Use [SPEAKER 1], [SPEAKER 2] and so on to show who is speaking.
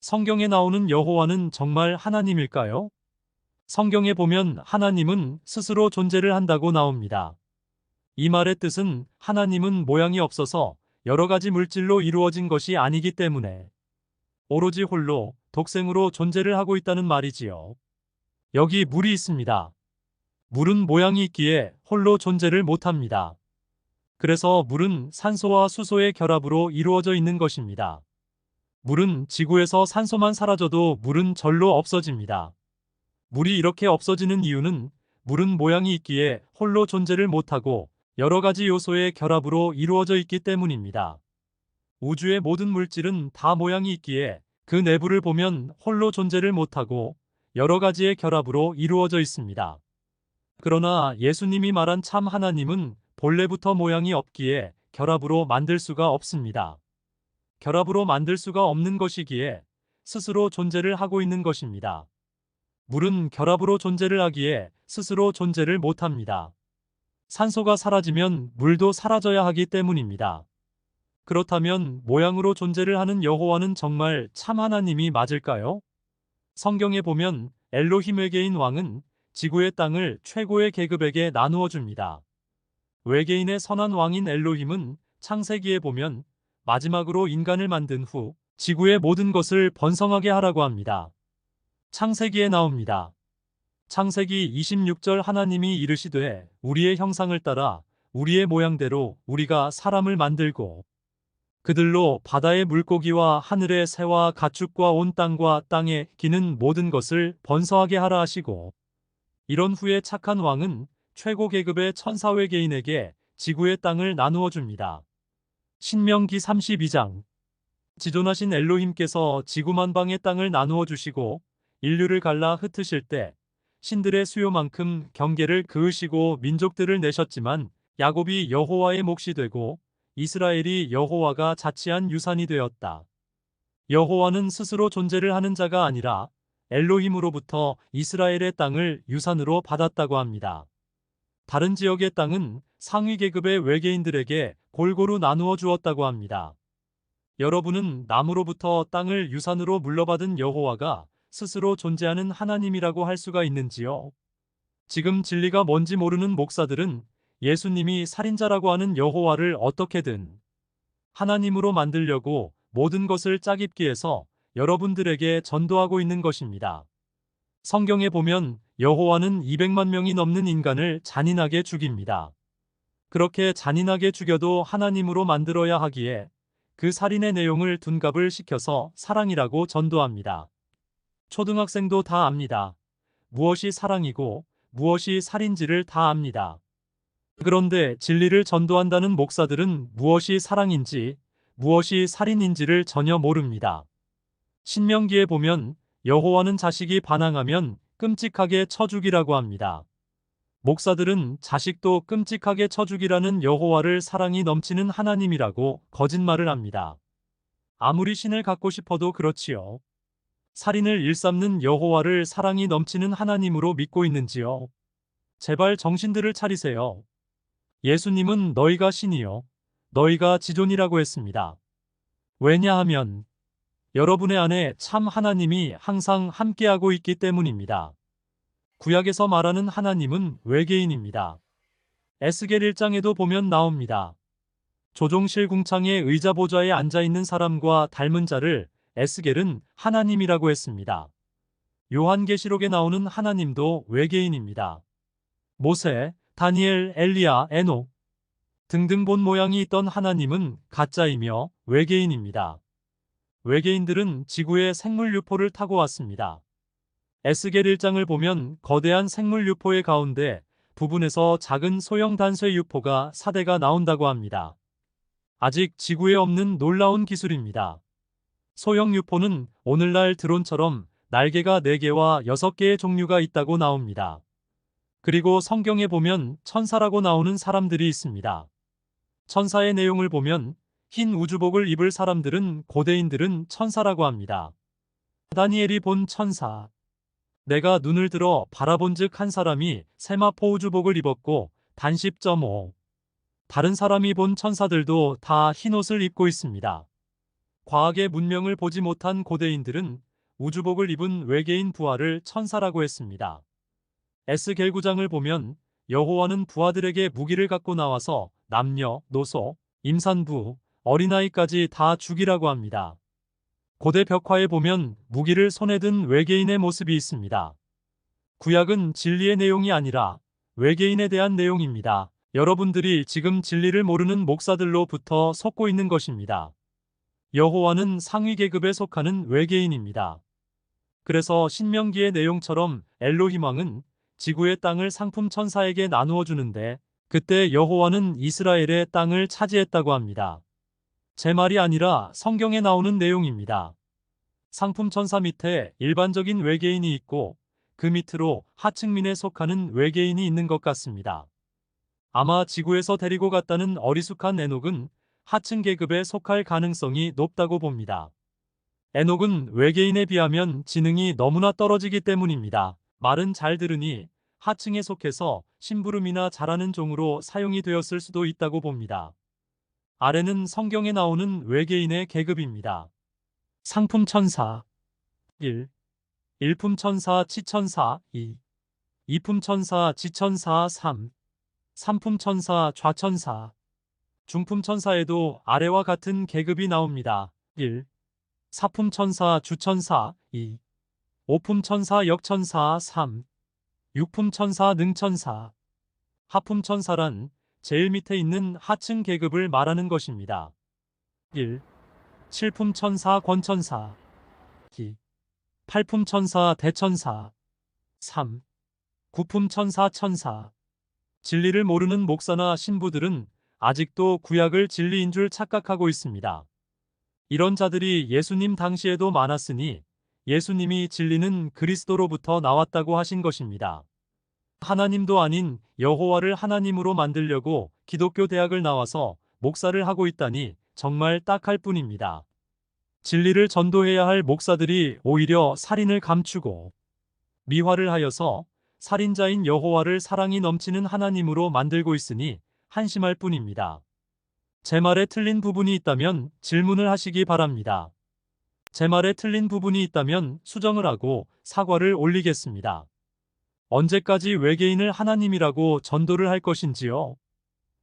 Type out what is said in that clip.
[SPEAKER 1] 성경에 나오는 여호와는 정말 하나님일까요? 성경에 보면 하나님은 스스로 존재를 한다고 나옵니다. 이 말의 뜻은 하나님은 모양이 없어서 여러 가지 물질로 이루어진 것이 아니기 때문에 오로지 홀로 독생으로 존재를 하고 있다는 말이지요. 여기 물이 있습니다. 물은 모양이 있기에 홀로 존재를 못합니다. 그래서 물은 산소와 수소의 결합으로 이루어져 있는 것입니다. 물은 지구에서 산소만 사라져도 물은 절로 없어집니다. 물이 이렇게 없어지는 이유는 물은 모양이 있기에 홀로 존재를 못하고 여러 가지 요소의 결합으로 이루어져 있기 때문입니다. 우주의 모든 물질은 다 모양이 있기에 그 내부를 보면 홀로 존재를 못하고 여러 가지의 결합으로 이루어져 있습니다. 그러나 예수님이 말한 참 하나님은 본래부터 모양이 없기에 결합으로 만들 수가 없습니다. 결합으로 만들 수가 없는 것이기에 스스로 존재를 하고 있는 것입니다. 물은 결합으로 존재를 하기에 스스로 존재를 못합니다. 산소가 사라지면 물도 사라져야 하기 때문입니다. 그렇다면 모양으로 존재를 하는 여호와는 정말 참 하나님이 맞을까요? 성경에 보면 엘로힘 외계인 왕은 지구의 땅을 최고의 계급에게 나누어 줍니다. 외계인의 선한 왕인 엘로힘은 창세기에 보면 마지막으로 인간을 만든 후 지구의 모든 것을 번성하게 하라고 합니다. 창세기에 나옵니다. 창세기 26절 하나님이 이르시되 우리의 형상을 따라 우리의 모양대로 우리가 사람을 만들고 그들로 바다의 물고기와 하늘의 새와 가축과 온 땅과 땅에 기는 모든 것을 번성하게 하라 하시고 이런 후에 착한 왕은 최고 계급의 천사 외계인에게 지구의 땅을 나누어 줍니다. 신명기 32장 지존하신 엘로힘께서 지구만방의 땅을 나누어 주시고 인류를 갈라 흩으실 때 신들의 수요만큼 경계를 그으시고 민족들을 내셨지만 야곱이 여호와의 몫이 되고 이스라엘이 여호와가 자치한 유산이 되었다. 여호와는 스스로 존재를 하는 자가 아니라 엘로힘으로부터 이스라엘의 땅을 유산으로 받았다고 합니다. 다른 지역의 땅은 상위 계급의 외계인들에게 골고루 나누어 주었다고 합니다. 여러분은 남으로부터 땅을 유산으로 물러받은 여호와가 스스로 존재하는 하나님이라고 할 수가 있는지요? 지금 진리가 뭔지 모르는 목사들은 예수님이 살인자라고 하는 여호와를 어떻게든 하나님으로 만들려고 모든 것을 짜깁기 해서 여러분들에게 전도하고 있는 것입니다. 성경에 보면 여호와는 200만 명이 넘는 인간을 잔인하게 죽입니다. 그렇게 잔인하게 죽여도 하나님으로 만들어야 하기에 그 살인의 내용을 둔갑을 시켜서 사랑이라고 전도합니다. 초등학생도 다 압니다. 무엇이 사랑이고 무엇이 살인지를 다 압니다. 그런데 진리를 전도한다는 목사들은 무엇이 사랑인지 무엇이 살인인지를 전혀 모릅니다. 신명기에 보면 여호와는 자식이 반항하면 끔찍하게 쳐 죽이라고 합니다. 목사들은 자식도 끔찍하게 쳐 죽이라는 여호와를 사랑이 넘치는 하나님이라고 거짓말을 합니다. 아무리 신을 갖고 싶어도 그렇지요. 살인을 일삼는 여호와를 사랑이 넘치는 하나님으로 믿고 있는지요? 제발 정신들을 차리세요. 예수님은 너희가 신이요. 너희가 지존이라고 했습니다. 왜냐하면 여러분의 안에 참 하나님이 항상 함께하고 있기 때문입니다. 구약에서 말하는 하나님은 외계인입니다. 에스겔 1장에도 보면 나옵니다. 조종실 궁창의 의자 보좌에 앉아 있는 사람과 닮은 자를 에스겔은 하나님이라고 했습니다. 요한계시록에 나오는 하나님도 외계인입니다. 모세, 다니엘, 엘리야, 에녹 등등 본 모양이 있던 하나님은 가짜이며 외계인입니다. 외계인들은 지구의 생물 유포를 타고 왔습니다. 에스겔 1장을 보면 거대한 생물 유포의 가운데 부분에서 작은 소형 단쇄 유포가 사대가 나온다고 합니다. 아직 지구에 없는 놀라운 기술입니다. 소형 유포는 오늘날 드론처럼 날개가 4개와 6개의 종류가 있다고 나옵니다. 그리고 성경에 보면 천사라고 나오는 사람들이 있습니다. 천사의 내용을 보면 흰 우주복을 입을 사람들은 고대인들은 천사라고 합니다. 다니엘이 본 천사. 내가 눈을 들어 바라본 즉 한 사람이 세마포 우주복을 입었고 단 10.5. 다른 사람이 본 천사들도 다 흰 옷을 입고 있습니다. 과학의 문명을 보지 못한 고대인들은 우주복을 입은 외계인 부하를 천사라고 했습니다. 에스겔 구장을 보면 여호와는 부하들에게 무기를 갖고 나와서 남녀, 노소, 임산부, 어린아이까지 다 죽이라고 합니다. 고대 벽화에 보면 무기를 손에 든 외계인의 모습이 있습니다. 구약은 진리의 내용이 아니라 외계인에 대한 내용입니다. 여러분들이 지금 진리를 모르는 목사들로부터 속고 있는 것입니다. 여호와는 상위 계급에 속하는 외계인입니다. 그래서 신명기의 내용처럼 엘로힘 왕은 지구의 땅을 상품 천사에게 나누어 주는데 그때 여호와는 이스라엘의 땅을 차지했다고 합니다. 제 말이 아니라 성경에 나오는 내용입니다. 상품 천사 밑에 일반적인 외계인이 있고 그 밑으로 하층민에 속하는 외계인이 있는 것 같습니다. 아마 지구에서 데리고 갔다는 어리숙한 에녹은 하층 계급에 속할 가능성이 높다고 봅니다. 에녹은 외계인에 비하면 지능이 너무나 떨어지기 때문입니다. 말은 잘 들으니 하층에 속해서 심부름이나 잘하는 종으로 사용이 되었을 수도 있다고 봅니다. 아래는 성경에 나오는 외계인의 계급입니다. 상품 천사 1. 일품 천사 치천사 2. 이품 천사 지천사 3. 삼품 천사 좌천사 중품 천사에도 아래와 같은 계급이 나옵니다. 1. 사품 천사 주천사 2. 오품 천사 역천사 3. 육품 천사 능천사 하품 천사란 제일 밑에 있는 하층 계급을 말하는 것입니다. 1. 칠품 천사 권천사 2. 팔품 천사 대천사 3. 구품 천사 천사 진리를 모르는 목사나 신부들은 아직도 구약을 진리인 줄 착각하고 있습니다. 이런 자들이 예수님 당시에도 많았으니 예수님이 진리는 그리스도로부터 나왔다고 하신 것입니다. 하나님도 아닌 여호와를 하나님으로 만들려고 기독교 대학을 나와서 목사를 하고 있다니 정말 딱할 뿐입니다. 진리를 전도해야 할 목사들이 오히려 살인을 감추고 미화를 하여서 살인자인 여호와를 사랑이 넘치는 하나님으로 만들고 있으니 한심할 뿐입니다. 제 말에 틀린 부분이 있다면 질문을 하시기 바랍니다. 제 말에 틀린 부분이 있다면 수정을 하고 사과를 올리겠습니다. 언제까지 외계인을 하나님이라고 전도를 할 것인지요?